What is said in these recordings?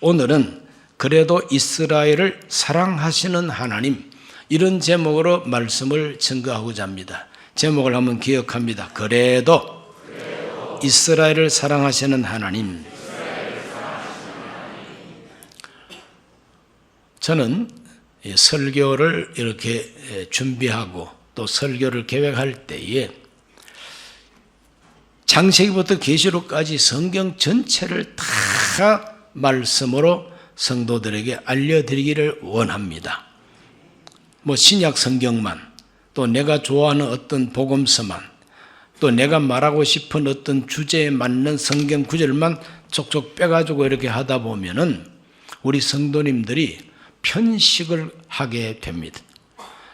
오늘은 그래도 이스라엘을 사랑하시는 하나님 이런 제목으로 말씀을 증거하고자 합니다. 제목을 한번 기억합니다. 그래도 이스라엘을 사랑하시는 하나님. 저는 이 설교를 이렇게 준비하고 또 설교를 계획할 때에 장세기부터 계시록까지 성경 전체를 다 말씀으로 성도들에게 알려드리기를 원합니다. 뭐 신약 성경만 또 내가 좋아하는 어떤 복음서만 또 내가 말하고 싶은 어떤 주제에 맞는 성경 구절만 족족 빼가지고 이렇게 하다 보면은 우리 성도님들이 편식을 하게 됩니다.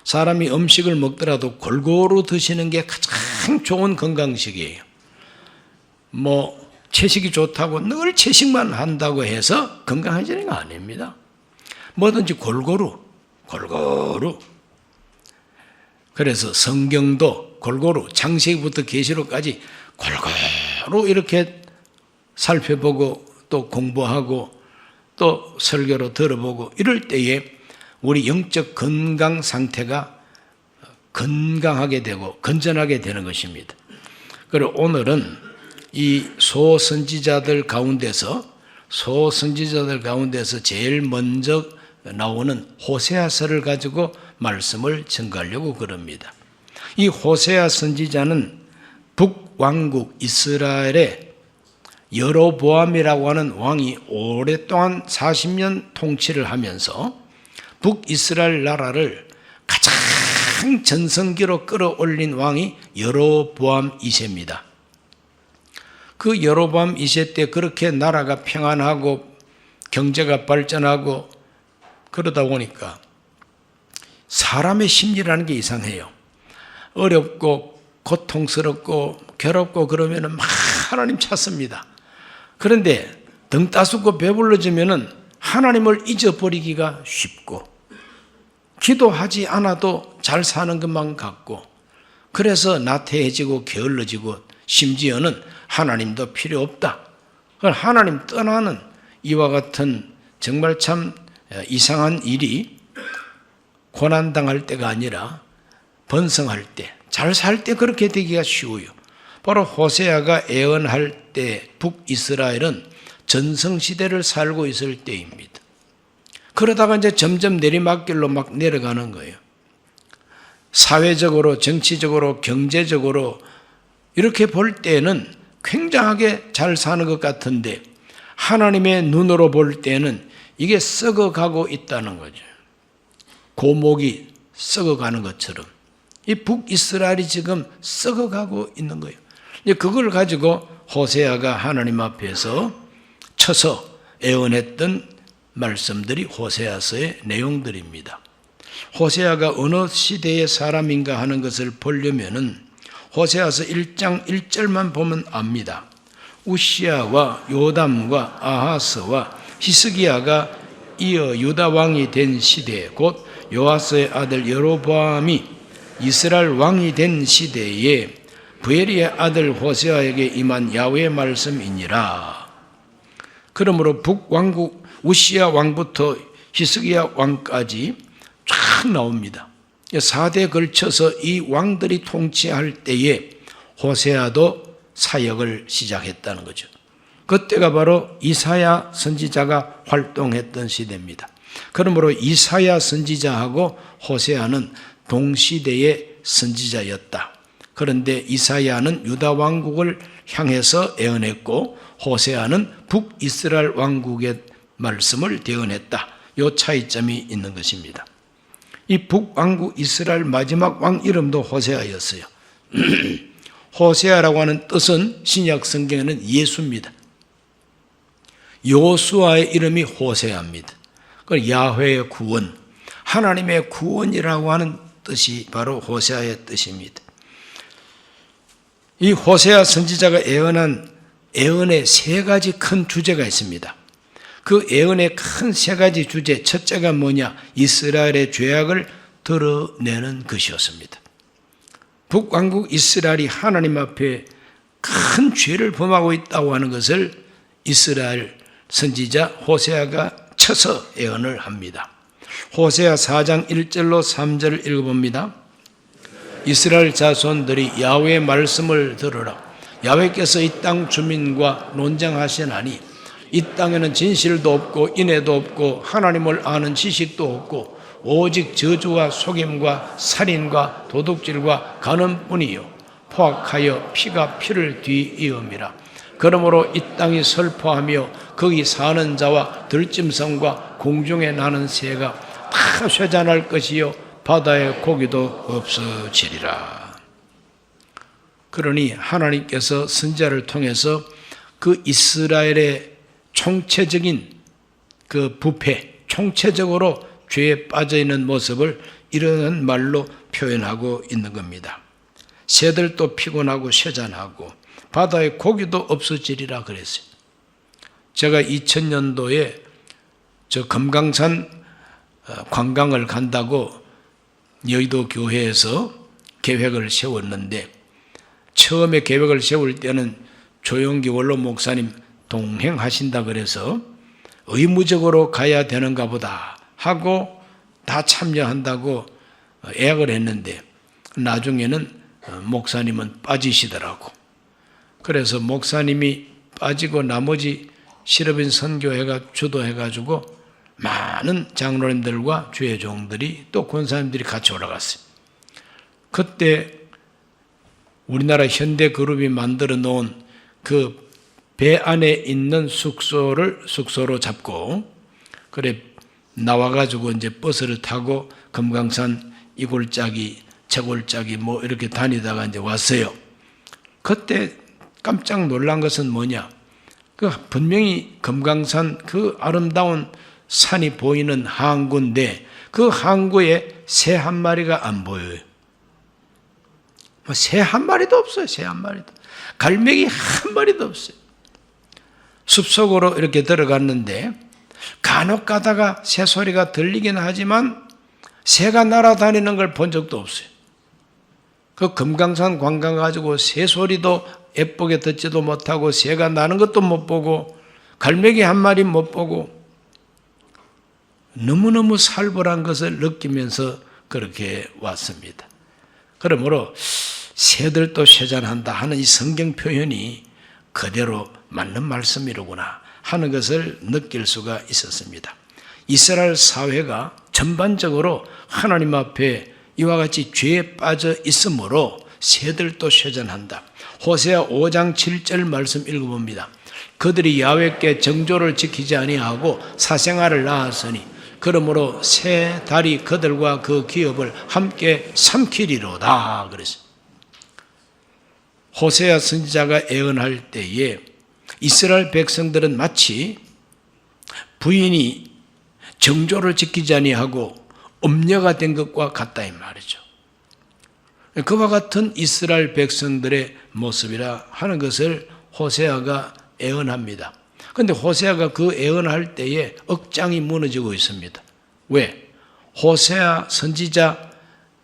사람이 음식을 먹더라도 골고루 드시는 게 가장 좋은 건강식이에요. 뭐 채식이 좋다고 늘 채식만 한다고 해서 건강해지는 거 아닙니다. 뭐든지 골고루, 골고루. 그래서 성경도 골고루 창세기부터 계시록까지 골고루 이렇게 살펴보고 또 공부하고 또 설교로 들어보고 이럴 때에 우리 영적 건강 상태가 건강하게 되고 건전하게 되는 것입니다. 그리고 오늘은 이 소선지자들 가운데서 소선지자들 가운데서 제일 먼저 나오는 호세아서를 가지고 말씀을 증거하려고 그럽니다. 이 호세아 선지자는 북왕국 이스라엘의 여로보암이라고 하는 왕이 오랫동안 40년 통치를 하면서 북이스라엘 나라를 가장 전성기로 끌어올린 왕이 여로보암 2세입니다. 그 여로보암 2세 때 그렇게 나라가 평안하고 경제가 발전하고 그러다 보니까 사람의 심리라는 게 이상해요. 어렵고 고통스럽고 괴롭고 그러면은 막 하나님 찾습니다. 그런데 등 따숩고 배불러지면은 하나님을 잊어버리기가 쉽고 기도하지 않아도 잘 사는 것만 같고 그래서 나태해지고 게을러지고 심지어는 하나님도 필요 없다. 하나님 떠나는 이와 같은 정말 참 이상한 일이 고난당할 때가 아니라 번성할 때, 잘 살 때 그렇게 되기가 쉬워요. 바로 호세아가 애언할 때 북이스라엘은 전성시대를 살고 있을 때입니다. 그러다가 이제 점점 내리막길로 막 내려가는 거예요. 사회적으로, 정치적으로, 경제적으로 이렇게 볼 때는 굉장하게 잘 사는 것 같은데 하나님의 눈으로 볼 때는 이게 썩어가고 있다는 거죠. 고목이 썩어가는 것처럼 이 북이스라엘이 지금 썩어가고 있는 거예요. 이제 그걸 가지고 호세아가 하나님 앞에서 쳐서 애원했던 말씀들이 호세아서의 내용들입니다. 호세아가 어느 시대의 사람인가 하는 것을 보려면은 호세아서 1장 1절만 보면 압니다. 우시아와 요담과 아하스와 히스기야가 이어 유다 왕이 된 시대 곧 요아스의 아들 여로보암이 이스라엘 왕이 된 시대에 부엘리의 아들 호세아에게 임한 야훼의 말씀이니라. 그러므로 북왕국 우시아 왕부터 히스기야 왕까지 쫙 나옵니다. 4대 걸쳐서 이 왕들이 통치할 때에 호세아도 사역을 시작했다는 거죠. 그때가 바로 이사야 선지자가 활동했던 시대입니다. 그러므로 이사야 선지자하고 호세아는 동시대의 선지자였다. 그런데 이사야는 유다 왕국을 향해서 애언했고 호세아는 북이스라엘 왕국의 말씀을 대언했다. 요 차이점이 있는 것입니다. 이 북왕국 이스라엘 마지막 왕 이름도 호세아였어요. 호세아라고 하는 뜻은 신약 성경에는 예수입니다. 요수아의 이름이 호세아입니다. 그 야훼의 구원, 하나님의 구원이라고 하는 뜻이 바로 호세아의 뜻입니다. 이 호세아 선지자가 애언한 애언의 세 가지 큰 주제가 있습니다. 그 애언의 큰 세 가지 주제 첫째가 뭐냐? 이스라엘의 죄악을 드러내는 것이었습니다. 북왕국 이스라엘이 하나님 앞에 큰 죄를 범하고 있다고 하는 것을 이스라엘 선지자 호세아가 쳐서 예언을 합니다. 호세아 4장 1절로 3절을 읽어봅니다. 이스라엘 자손들이 야훼의 말씀을 들으라. 야훼께서 이 땅 주민과 논쟁하시나니 이 땅에는 진실도 없고 인애도 없고 하나님을 아는 지식도 없고 오직 저주와 속임과 살인과 도둑질과 간음뿐이요 포악하여 피가 피를 뒤이음이라. 그러므로 이 땅이 설포하며 거기 사는 자와 들짐승과 공중에 나는 새가 다 쇠잔할 것이요 바다의 고기도 없어지리라. 그러니 하나님께서 선자를 통해서 그 이스라엘의 총체적인 그 부패, 총체적으로 죄에 빠져 있는 모습을 이런 말로 표현하고 있는 겁니다. 새들도 피곤하고 쇠잔하고 바다의 고기도 없어지리라 그랬어요. 제가 2000년도에 저 금강산 어, 관광을 간다고 여의도 교회에서 계획을 세웠는데 처음에 계획을 세울 때는 조영기 원로 목사님 동행하신다 그래서 의무적으로 가야 되는가 보다 하고 다 참여한다고 예약을 했는데 나중에는 어, 목사님은 빠지시더라고. 그래서 목사님이 빠지고 나머지 실업인 선교회가 주도해가지고 많은 장로님들과 주의 종들이 또 권사님들이 같이 올라갔어요. 그때 우리나라 현대 그룹이 만들어 놓은 그 배 안에 있는 숙소를 숙소로 잡고 그래 나와 가지고 이제 버스를 타고 금강산 이골짜기 채골짜기 뭐 이렇게 다니다가 이제 왔어요. 그때 깜짝 놀란 것은 뭐냐? 그 분명히 금강산 그 아름다운 산이 보이는 항구인데 그 항구에 새 한 마리가 안 보여요. 뭐 새 한 마리도 없어요. 새 한 마리도. 갈매기 한 마리도 없어요. 숲속으로 이렇게 들어갔는데 간혹 가다가 새 소리가 들리긴 하지만 새가 날아다니는 걸 본 적도 없어요. 그 금강산 관광 가지고 새 소리도 예쁘게 듣지도 못하고 새가 나는 것도 못 보고 갈매기 한 마리 못 보고 너무너무 살벌한 것을 느끼면서 그렇게 왔습니다. 그러므로 새들도 쇠잔한다 하는 이 성경 표현이 그대로 맞는 말씀이로구나 하는 것을 느낄 수가 있었습니다. 이스라엘 사회가 전반적으로 하나님 앞에 이와 같이 죄에 빠져 있으므로 새들도 쇠잔한다. 호세아 5장 7절 말씀 읽어봅니다. 그들이 야외께 정조를 지키지 아니하고 사생활을 낳았으니 그러므로 새 달이 그들과 그 기업을 함께 삼키리로다 그랬어요. 호세아 선지자가 애언할 때에 이스라엘 백성들은 마치 부인이 정조를 지키지 아니하고 엄녀가 된 것과 같다 이 말이죠. 그와 같은 이스라엘 백성들의 모습이라 하는 것을 호세아가 애언합니다. 그런데 호세아가 그 애언할 때에 억장이 무너지고 있습니다. 왜? 호세아 선지자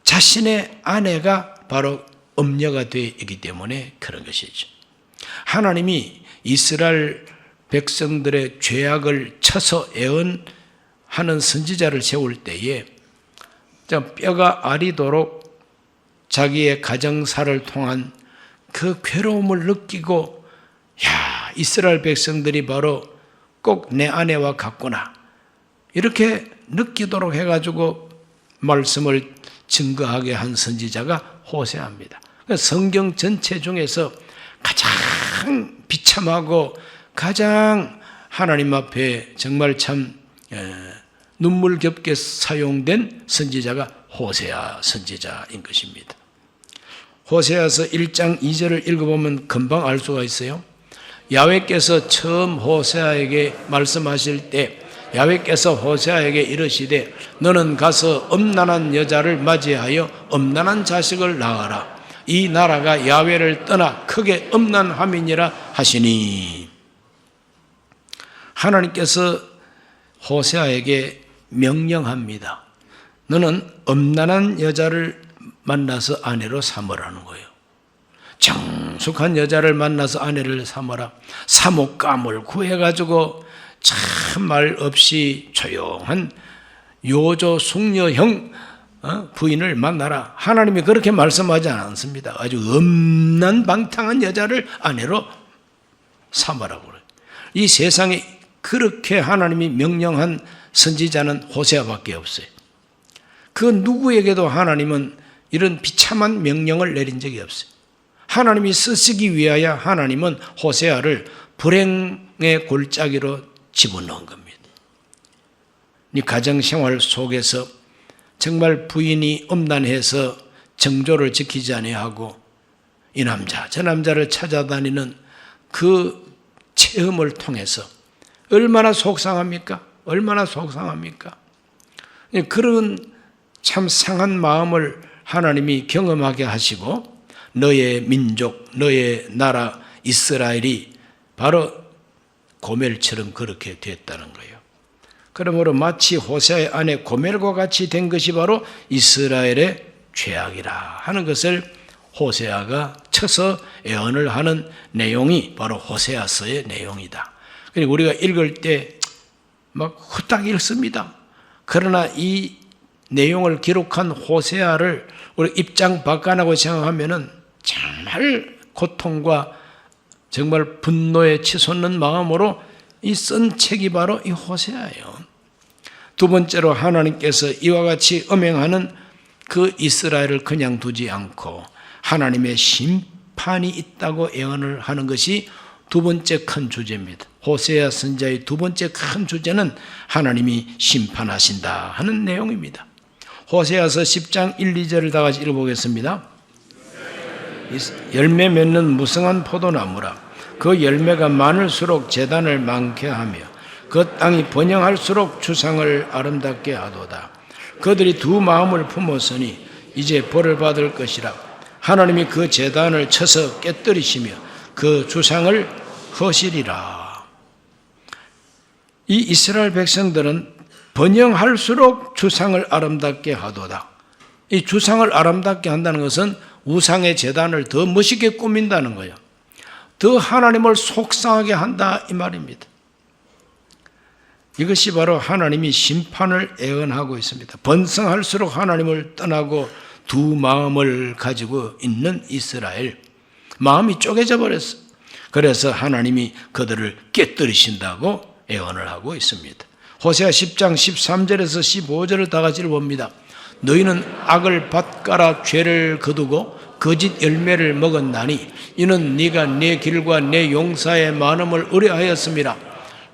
자신의 아내가 바로 엄녀가 되어 있기 때문에 그런 것이죠. 하나님이 이스라엘 백성들의 죄악을 쳐서 애언하는 선지자를 세울 때에 뼈가 아리도록 자기의 가정사를 통한 그 괴로움을 느끼고 야 이스라엘 백성들이 바로 꼭 내 아내와 같구나 이렇게 느끼도록 해가지고 말씀을 증거하게 한 선지자가 호세아입니다. 그러니까 성경 전체 중에서 가장 비참하고 가장 하나님 앞에 정말 참 눈물겹게 사용된 선지자가 호세아 선지자인 것입니다. 호세아서 1장 2절을 읽어보면 금방 알 수가 있어요. 야외께서 처음 호세아에게 말씀하실 때 야외께서 호세아에게 이르시되 너는 가서 엄난한 여자를 맞이하여 엄난한 자식을 낳아라. 이 나라가 야외를 떠나 크게 엄난함이니라 하시니 하나님께서 호세아에게 명령합니다. 너는 엄난한 여자를 만나서 아내로 삼으라는 거예요. 정숙한 여자를 만나서 아내를 삼어라. 사목감을 구해가지고 참 말 없이 조용한 요조 숙녀형 어, 부인을 만나라. 하나님이 그렇게 말씀하지 않습니다. 아주 음란 방탕한 여자를 아내로 삼으라고 그래요. 이 세상에 그렇게 하나님이 명령한 선지자는 호세아밖에 없어요. 그 누구에게도 하나님은 이런 비참한 명령을 내린 적이 없어요. 하나님이 쓰시기 위하여 하나님은 호세아를 불행의 골짜기로 집어넣은 겁니다. 이 가정 생활 속에서 정말 부인이 엄난해서 정조를 지키지 아니하고 이 남자 저 남자를 찾아다니는 그 체험을 통해서 얼마나 속상합니까? 얼마나 속상합니까? 그런 참 상한 마음을 하나님이 경험하게 하시고 너의 민족, 너의 나라 이스라엘이 바로 고멜처럼 그렇게 됐다는 거예요. 그러므로 마치 호세의 아내 고멜과 같이 된 것이 바로 이스라엘의 죄악이라 하는 것을 호세아가 쳐서 애언을 하는 내용이 바로 호세아서의 내용이다. 그리고 우리가 읽을 때 막 후딱 읽습니다. 그러나 이 내용을 기록한 호세아를 우리 입장 바꿔나고 생각하면은 정말 고통과 정말 분노에 치솟는 마음으로 이 쓴 책이 바로 이 호세아예요. 두 번째로 하나님께서 이와 같이 음행하는 그 이스라엘을 그냥 두지 않고 하나님의 심판이 있다고 예언을 하는 것이 두 번째 큰 주제입니다. 호세아 선자의 두 번째 큰 주제는 하나님이 심판하신다 하는 내용입니다. 호세아서 10장 1, 2절을 다 같이 읽어보겠습니다. 열매 맺는 무성한 포도나무라 그 열매가 많을수록 재단을 많게 하며 그 땅이 번영할수록 주상을 아름답게 하도다. 그들이 두 마음을 품었으니 이제 벌을 받을 것이라. 하나님이 그 재단을 쳐서 깨뜨리시며 그 주상을 허시리라. 이 이스라엘 백성들은 번영할수록 주상을 아름답게 하도다. 이 주상을 아름답게 한다는 것은 우상의 재단을 더 멋있게 꾸민다는 거예요. 더 하나님을 속상하게 한다 이 말입니다. 이것이 바로 하나님이 심판을 애언하고 있습니다. 번성할수록 하나님을 떠나고 두 마음을 가지고 있는 이스라엘. 마음이 쪼개져 버렸어. 그래서 하나님이 그들을 깨뜨리신다고 애언을 하고 있습니다. 호세아 10장 13절에서 15절을 다 같이 봅니다. 너희는 악을 밭가라 죄를 거두고 거짓 열매를 먹었나니 이는 네가 내 길과 내 용사의 많음을 의뢰하였습니다.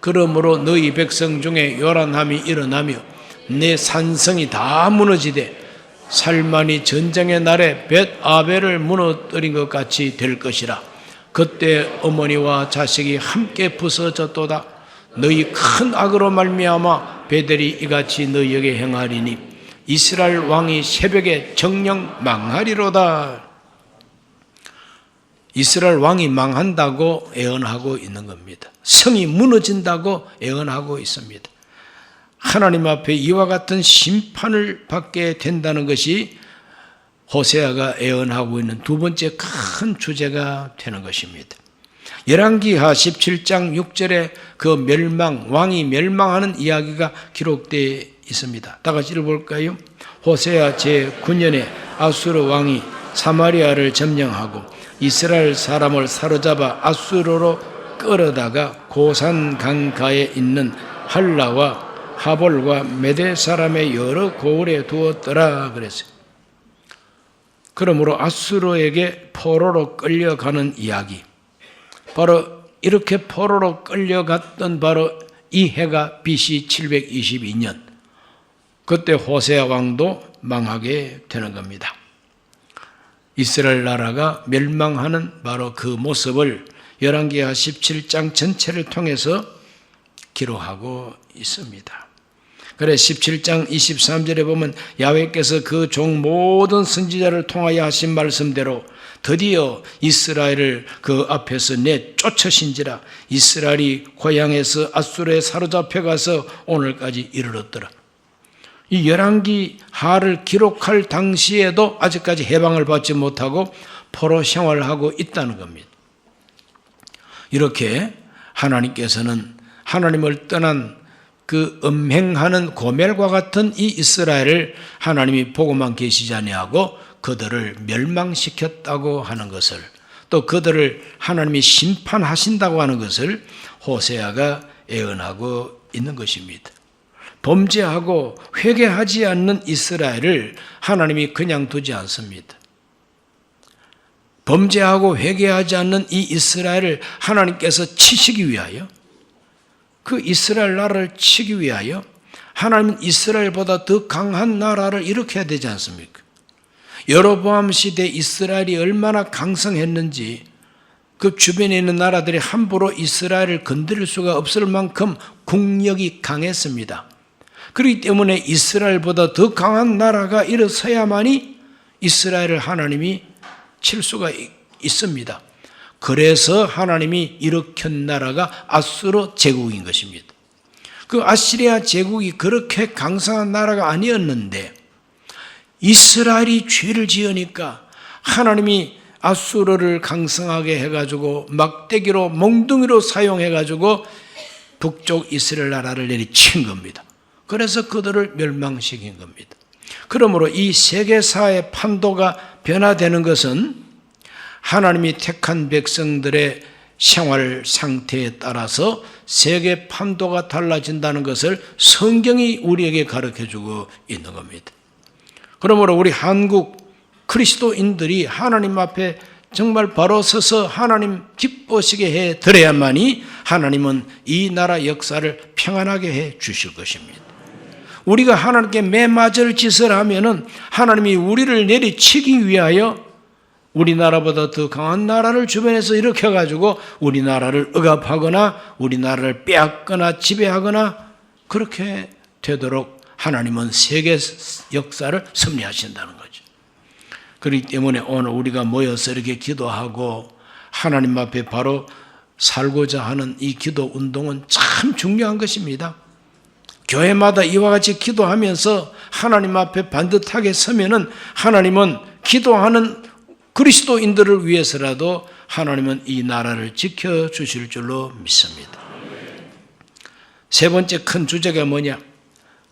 그러므로 너희 백성 중에 요란함이 일어나며 내 산성이 다 무너지되 살만이 전쟁의 날에 벳 아벨을 무너뜨린 것 같이 될 것이라. 그때 어머니와 자식이 함께 부서졌도다. 너희 큰 악으로 말미암아 베델이 이같이 너희에게 행하리니 이스라엘 왕이 새벽에 정령 망하리로다. 이스라엘 왕이 망한다고 예언하고 있는 겁니다. 성이 무너진다고 예언하고 있습니다. 하나님 앞에 이와 같은 심판을 받게 된다는 것이 호세아가 예언하고 있는 두 번째 큰 주제가 되는 것입니다. 열왕기하 17장 6절에 그 멸망 왕이 멸망하는 이야기가 기록되어 있습니다. 다 같이 읽어볼까요? 호세아 제 9년에 아수르 왕이 사마리아를 점령하고 이스라엘 사람을 사로잡아 아수르로 끌어다가 고산 강가에 있는 할라와 하볼과 메대 사람의 여러 고을에 두었더라 그랬어요. 그러므로 아수르에게 포로로 끌려가는 이야기. 바로 이렇게 포로로 끌려갔던 바로 이 해가 BC 722년. 그때 호세아 왕도 망하게 되는 겁니다. 이스라엘 나라가 멸망하는 바로 그 모습을 열왕기하 17장 전체를 통해서 기록하고 있습니다. 그래 17장 23절에 보면 야훼께서 그 종 모든 선지자를 통하여 하신 말씀대로 드디어 이스라엘을 그 앞에서 내 쫓으신지라 이스라엘이 고향에서 아수르에 사로잡혀 가서 오늘까지 이르렀더라. 이 열왕기 하를 기록할 당시에도 아직까지 해방을 받지 못하고 포로 생활을 하고 있다는 겁니다. 이렇게 하나님께서는 하나님을 떠난 그 음행하는 고멜과 같은 이 이스라엘을 하나님이 보고만 계시지 아니하고 그들을 멸망시켰다고 하는 것을 또 그들을 하나님이 심판하신다고 하는 것을 호세아가 예언하고 있는 것입니다. 범죄하고 회개하지 않는 이스라엘을 하나님이 그냥 두지 않습니다. 범죄하고 회개하지 않는 이 이스라엘을 하나님께서 치시기 위하여 그 이스라엘 나라를 치기 위하여 하나님은 이스라엘보다 더 강한 나라를 일으켜야 되지 않습니까? 여로보암 시대 이스라엘이 얼마나 강성했는지 그 주변에 있는 나라들이 함부로 이스라엘을 건드릴 수가 없을 만큼 국력이 강했습니다. 그렇기 때문에 이스라엘보다 더 강한 나라가 일어서야만이 이스라엘을 하나님이 칠 수가 있습니다. 그래서 하나님이 일으킨 나라가 아수르 제국인 것입니다. 그 아시리아 제국이 그렇게 강성한 나라가 아니었는데 이스라엘이 죄를 지으니까 하나님이 아수르를 강성하게 해가지고 막대기로 몽둥이로 사용해가지고 북쪽 이스라엘 나라를 내리친 겁니다. 그래서 그들을 멸망시킨 겁니다. 그러므로 이 세계사의 판도가 변화되는 것은 하나님이 택한 백성들의 생활 상태에 따라서 세계 판도가 달라진다는 것을 성경이 우리에게 가르쳐 주고 있는 겁니다. 그러므로 우리 한국 그리스도인들이 하나님 앞에 정말 바로 서서 하나님 기뻐시게 해 드려야만이 하나님은 이 나라 역사를 평안하게 해 주실 것입니다. 우리가 하나님께 매맞을 짓을 하면은 하나님이 우리를 내리치기 위하여 우리나라보다 더 강한 나라를 주변에서 일으켜 가지고 우리나라를 억압하거나 우리나라를 빼앗거나 지배하거나 그렇게 되도록 하나님은 세계 역사를 섭리하신다는 거죠. 그렇기 때문에 오늘 우리가 모여서 이렇게 기도하고 하나님 앞에 바로 살고자 하는 이 기도 운동은 참 중요한 것입니다. 교회마다 이와 같이 기도하면서 하나님 앞에 반듯하게 서면은 하나님은 기도하는 그리스도인들을 위해서라도 하나님은 이 나라를 지켜 주실 줄로 믿습니다. 세 번째 큰 주제가 뭐냐?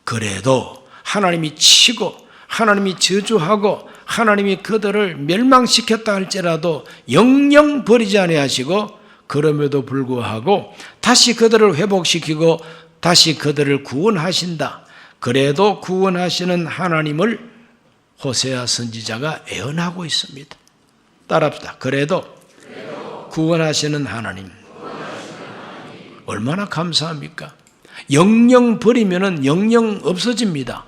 그래도 하나님이 치고 하나님이 저주하고 하나님이 그들을 멸망시켰다 할지라도 영영 버리지 아니하시고 그럼에도 불구하고 다시 그들을 회복시키고 다시 그들을 구원하신다. 그래도 구원하시는 하나님을 호세아 선지자가 애언하고 있습니다. 따라합시다. 그래도 구원하시는 하나님. 얼마나 감사합니까? 영영 버리면은 영영 없어집니다.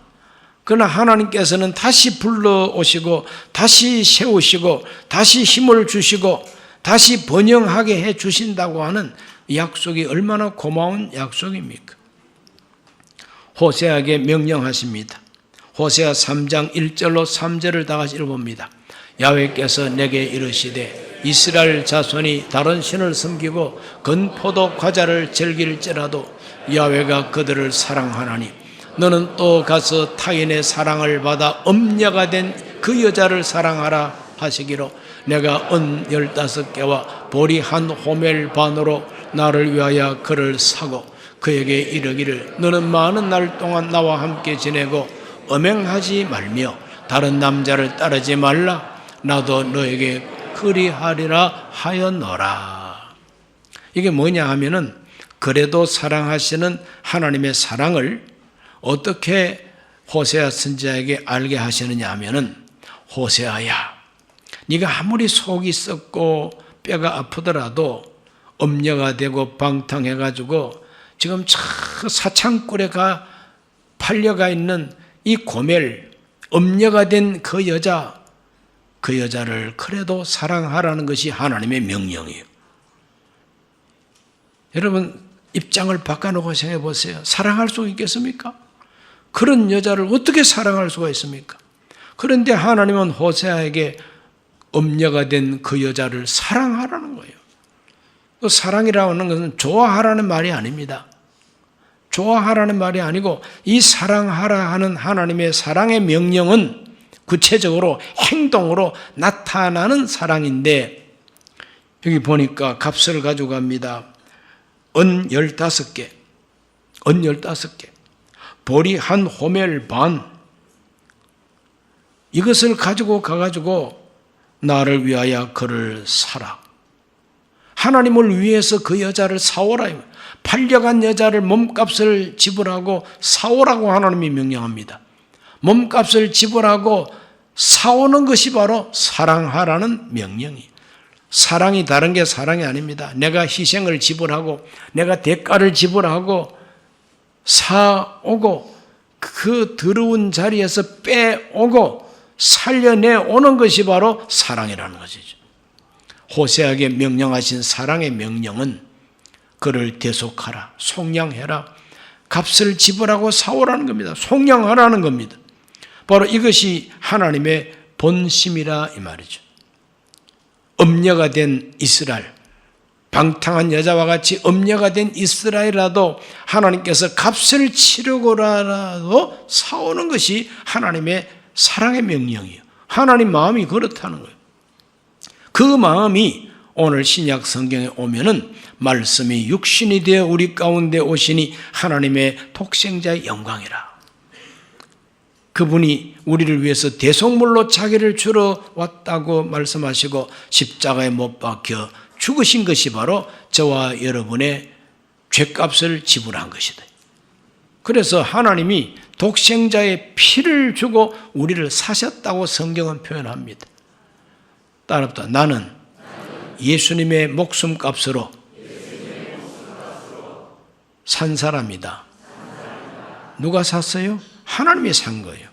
그러나 하나님께서는 다시 불러오시고, 다시 세우시고, 다시 힘을 주시고, 다시 번영하게 해 주신다고 하는 약속이 얼마나 고마운 약속입니까? 호세아에게 명령하십니다. 호세아 3장 1절로 3절을 다 같이 읽어봅니다. 야훼께서 내게 이르시되 이스라엘 자손이 다른 신을 섬기고 건포도 과자를 즐길지라도 야훼가 그들을 사랑하나니 너는 또 가서 타인의 사랑을 받아 엄녀가 된 그 여자를 사랑하라 하시기로 내가 은 열다섯 개와 보리 한 호멜 반으로 나를 위하여 그를 사고 그에게 이르기를 너는 많은 날 동안 나와 함께 지내고 엄행하지 말며 다른 남자를 따르지 말라. 나도 너에게 그리하리라 하였노라. 이게 뭐냐 하면은 그래도 사랑하시는 하나님의 사랑을 어떻게 호세아 선지자에게 알게 하시느냐 하면은 호세아야 네가 아무리 속이 썩고 뼈가 아프더라도 엄녀가 되고 방탕해 가지고 지금 저 사창굴에 가 팔려가 있는 이 고멜 엄녀가 된 그 여자 그 여자를 그래도 사랑하라는 것이 하나님의 명령이에요. 여러분 입장을 바꿔놓고 생각해 보세요. 사랑할 수 있겠습니까? 그런 여자를 어떻게 사랑할 수가 있습니까? 그런데 하나님은 호세아에게 엄녀가 된 그 여자를 사랑하라는 거예요. 그 사랑이라는 것은 좋아하라는 말이 아닙니다. 좋아하라는 말이 아니고 이 사랑하라 하는 하나님의 사랑의 명령은 구체적으로 행동으로 나타나는 사랑인데 여기 보니까 값을 가져갑니다. 은 열다섯 개, 은 열다섯 개, 보리 한 호멜 반, 이것을 가지고 가가지고 나를 위하여 그를 사라. 하나님을 위해서 그 여자를 사오라. 팔려간 여자를 몸값을 지불하고 사오라고 하나님이 명령합니다. 몸값을 지불하고 사오는 것이 바로 사랑하라는 명령이에요. 사랑이 다른 게 사랑이 아닙니다. 내가 희생을 지불하고 내가 대가를 지불하고 사오고 그 더러운 자리에서 빼오고 살려내 오는 것이 바로 사랑이라는 것이죠. 호세에게 명령하신 사랑의 명령은 그를 대속하라, 속량해라, 값을 지불하고 사오라는 겁니다. 속량하라는 겁니다. 바로 이것이 하나님의 본심이라 이 말이죠. 엄녀가 된 이스라엘, 방탕한 여자와 같이 엄녀가 된 이스라엘이라도 하나님께서 값을 치르고라도 사오는 것이 하나님의 사랑의 명령이에요. 하나님 마음이 그렇다는 거예요. 그 마음이 오늘 신약 성경에 오면은 말씀이 육신이 되어 우리 가운데 오시니 하나님의 독생자의 영광이라. 그분이 우리를 위해서 대속물로 자기를 주러 왔다고 말씀하시고 십자가에 못 박혀 죽으신 것이 바로 저와 여러분의 죄값을 지불한 것이다. 그래서 하나님이 독생자의 피를 주고 우리를 사셨다고 성경은 표현합니다. 따라붙다 나는 예수님의 목숨값으로 산 사람이다. 누가 샀어요? 하나님이 산 거예요.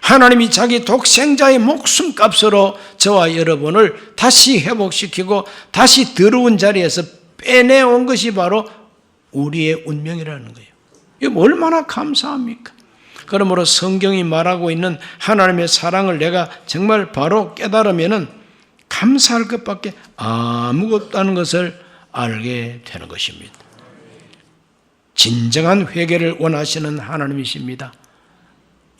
하나님이 자기 독생자의 목숨값으로 저와 여러분을 다시 회복시키고 다시 더러운 자리에서 빼내온 것이 바로 우리의 운명이라는 거예요. 이거 얼마나 감사합니까? 그러므로 성경이 말하고 있는 하나님의 사랑을 내가 정말 바로 깨달으면은 감사할 것밖에 아무것도 없다는 것을 알게 되는 것입니다. 진정한 회개를 원하시는 하나님이십니다.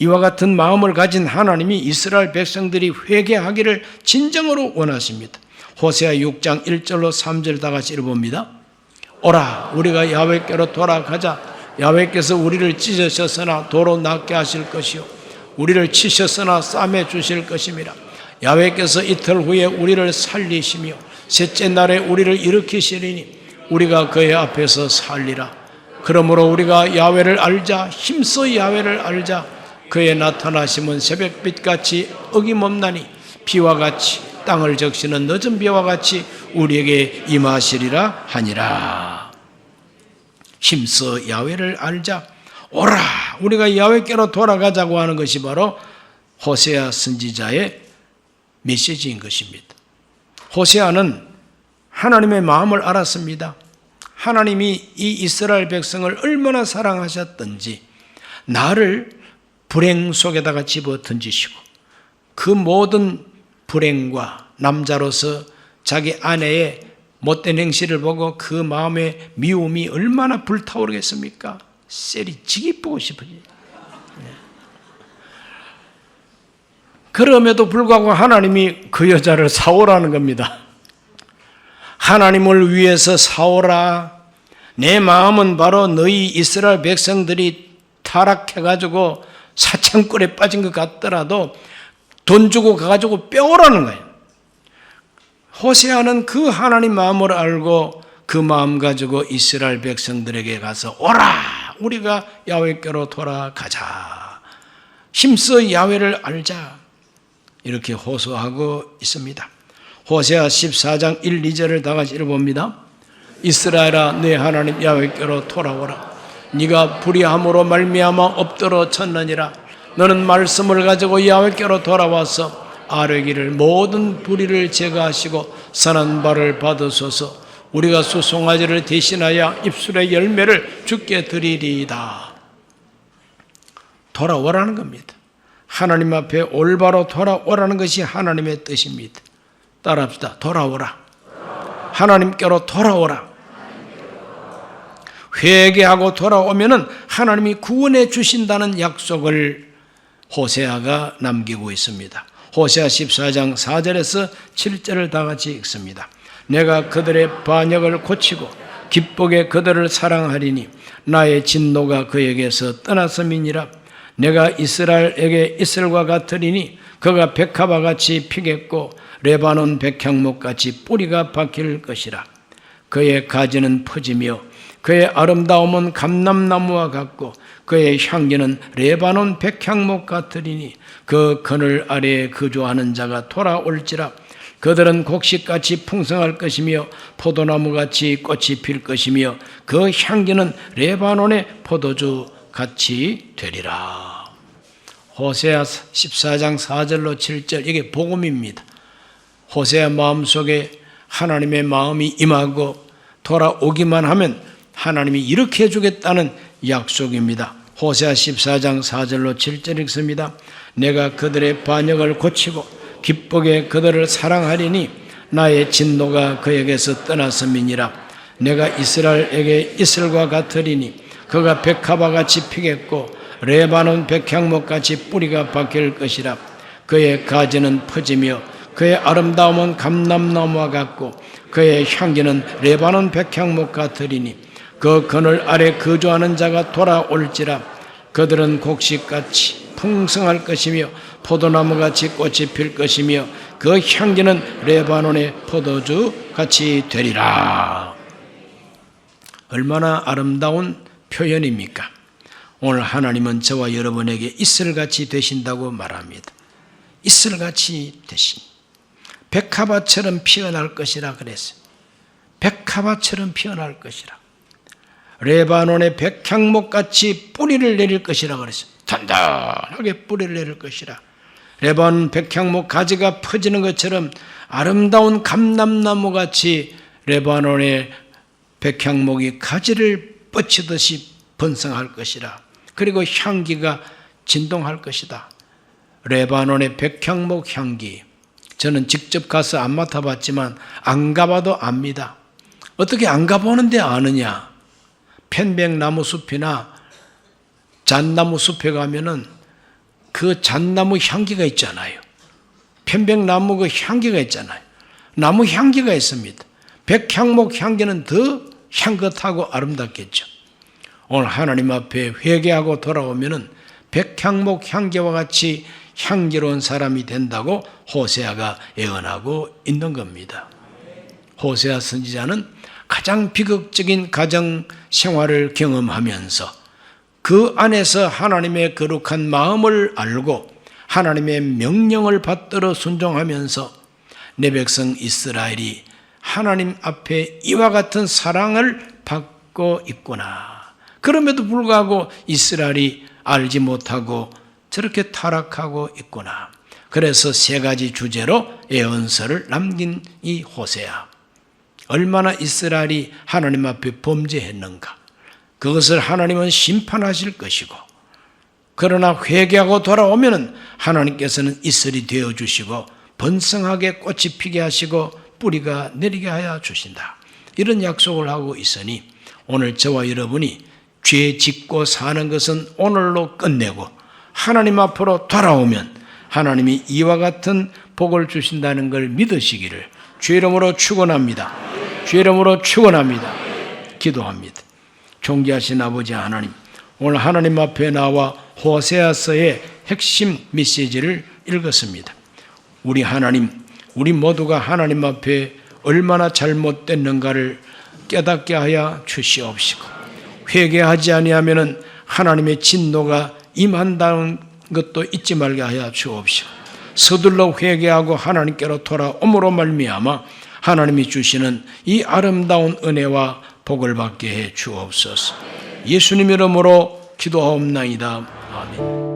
이와 같은 마음을 가진 하나님이 이스라엘 백성들이 회개하기를 진정으로 원하십니다. 호세아 6장 1절로 3절 다 같이 읽어봅니다. 오라 우리가 야훼께로 돌아가자 야훼께서 우리를 찢으셨으나 도로 낫게 하실 것이요 우리를 치셨으나 싸매 주실 것임이라 야훼께서 이틀 후에 우리를 살리시며 셋째 날에 우리를 일으키시리니 우리가 그의 앞에서 살리라 그러므로 우리가 야훼를 알자 힘써 야훼를 알자 그의 나타나심은 새벽빛 같이 어김없나니 비와 같이 땅을 적시는 늦은 비와 같이 우리에게 임하시리라 하니라. 힘써 야훼를 알자. 오라 우리가 야훼께로 돌아가자고 하는 것이 바로 호세아 선지자의 메시지인 것입니다. 호세아는 하나님의 마음을 알았습니다. 하나님이 이 이스라엘 백성을 얼마나 사랑하셨던지 나를 불행 속에다가 집어 던지시고 그 모든 불행과 남자로서 자기 아내의 못된 행실을 보고 그 마음의 미움이 얼마나 불타오르겠습니까? 셀이 지기 보고 싶어지. 그럼에도 불구하고 하나님이 그 여자를 사오라는 겁니다. 하나님을 위해서 사오라. 내 마음은 바로 너희 이스라엘 백성들이 타락해가지고 사창골에 빠진 것 같더라도 돈 주고 가가지고 빼오라는 거예요. 호세아는 그 하나님 마음을 알고 그 마음 가지고 이스라엘 백성들에게 가서 오라 우리가 야훼께로 돌아가자 힘써 야훼를 알자 이렇게 호소하고 있습니다. 호세아 14장 1, 2절을 다 같이 읽어봅니다. 이스라엘아 내 하나님 야훼께로 돌아오라. 네가 불의함으로 말미암아 엎드러 쳤느니라. 너는 말씀을 가지고 야훼께로 돌아와서 아뢰기를 모든 불의를 제거하시고 선한 발을 받으소서. 우리가 수송아지를 대신하여 입술의 열매를 죽게 드리리이다. 돌아오라는 겁니다. 하나님 앞에 올바로 돌아오라는 것이 하나님의 뜻입니다 따라합시다 돌아오라 하나님께로 돌아오라 회개하고 돌아오면은 하나님이 구원해 주신다는 약속을 호세아가 남기고 있습니다. 호세아 14장 4절에서 7절을 다 같이 읽습니다. 내가 그들의 반역을 고치고 기쁘게 그들을 사랑하리니 나의 진노가 그에게서 떠났음이니라 내가 이스라엘에게 이슬과 같으리니 그가 백합화 같이 피겠고 레바논 백향목 같이 뿌리가 박힐 것이라 그의 가지는 퍼지며 그의 아름다움은 감람나무와 같고 그의 향기는 레바논 백향목 같으리니 그 그늘 아래에 거주하는 자가 돌아올지라 그들은 곡식같이 풍성할 것이며 포도나무같이 꽃이 필 것이며 그 향기는 레바논의 포도주 같이 되리라. 호세아 14장 4절로 7절 이게 복음입니다. 호세아 마음속에 하나님의 마음이 임하고 돌아오기만 하면 하나님이 이렇게 해주겠다는 약속입니다. 호세아 14장 4절로 7절 읽습니다. 내가 그들의 반역을 고치고 기쁘게 그들을 사랑하리니 나의 진노가 그에게서 떠났음이니라. 내가 이스라엘에게 이슬과 같으리니 그가 백합화 같이 피겠고 레바논 백향목 같이 뿌리가 박힐 것이라. 그의 가지는 퍼지며 그의 아름다움은 감람나무와 같고 그의 향기는 레바논 백향목 같으리니 그 그늘 아래 거주하는 자가 돌아올지라 그들은 곡식같이 풍성할 것이며 포도나무같이 꽃이 필 것이며 그 향기는 레바논의 포도주 같이 되리라. 얼마나 아름다운 표현입니까? 오늘 하나님은 저와 여러분에게 이슬같이 되신다고 말합니다. 이슬같이 되신. 백합화처럼 피어날 것이라 그랬어요. 백합화처럼 피어날 것이라. 레바논의 백향목같이 뿌리를 내릴 것이라 그랬어요. 단단하게 뿌리를 내릴 것이라. 레바논 백향목 가지가 퍼지는 것처럼 아름다운 감람나무 같이 레바논의 백향목이 가지를 뻗치듯이 번성할 것이라. 그리고 향기가 진동할 것이다. 레바논의 백향목 향기. 저는 직접 가서 안 맡아봤지만 안 가봐도 압니다. 어떻게 안 가보는데 아느냐? 편백나무 숲이나 잣나무 숲에 가면은 그 잣나무 향기가 있잖아요. 편백나무 그 향기가 있잖아요. 나무 향기가 있습니다. 백향목 향기는 더 향긋하고 아름답겠죠. 오늘 하나님 앞에 회개하고 돌아오면은 백향목 향기와 같이 향기로운 사람이 된다고 호세아가 예언하고 있는 겁니다. 호세아 선지자는 가장 비극적인 가정 생활을 경험하면서 그 안에서 하나님의 거룩한 마음을 알고 하나님의 명령을 받들어 순종하면서 내 백성 이스라엘이 하나님 앞에 이와 같은 사랑을 받고 있구나. 그럼에도 불구하고 이스라엘이 알지 못하고 저렇게 타락하고 있구나. 그래서 세 가지 주제로 예언서를 남긴 이 호세야. 얼마나 이스라엘이 하나님 앞에 범죄했는가. 그것을 하나님은 심판하실 것이고, 그러나 회개하고 돌아오면은 하나님께서는 이슬이 되어 주시고 번성하게 꽃이 피게 하시고 뿌리가 내리게 하여 주신다. 이런 약속을 하고 있으니 오늘 저와 여러분이 죄 짓고 사는 것은 오늘로 끝내고 하나님 앞으로 돌아오면 하나님이 이와 같은 복을 주신다는 걸 믿으시기를 주 이름으로 축원합니다. 주 이름으로 축원합니다. 기도합니다. 존귀하신 아버지 하나님, 오늘 하나님 앞에 나와 호세아서의 핵심 메시지를 읽었습니다. 우리 하나님, 우리 모두가 하나님 앞에 얼마나 잘못됐는가를 깨닫게 하여 주시옵시고 회개하지 아니하면은 하나님의 진노가 임한다는 것도 잊지 말게 하여 주옵시고 서둘러 회개하고 하나님께로 돌아옴으로 말미암아 하나님이 주시는 이 아름다운 은혜와 복을 받게 해 주옵소서. 예수님 이름으로 기도하옵나이다. 아멘.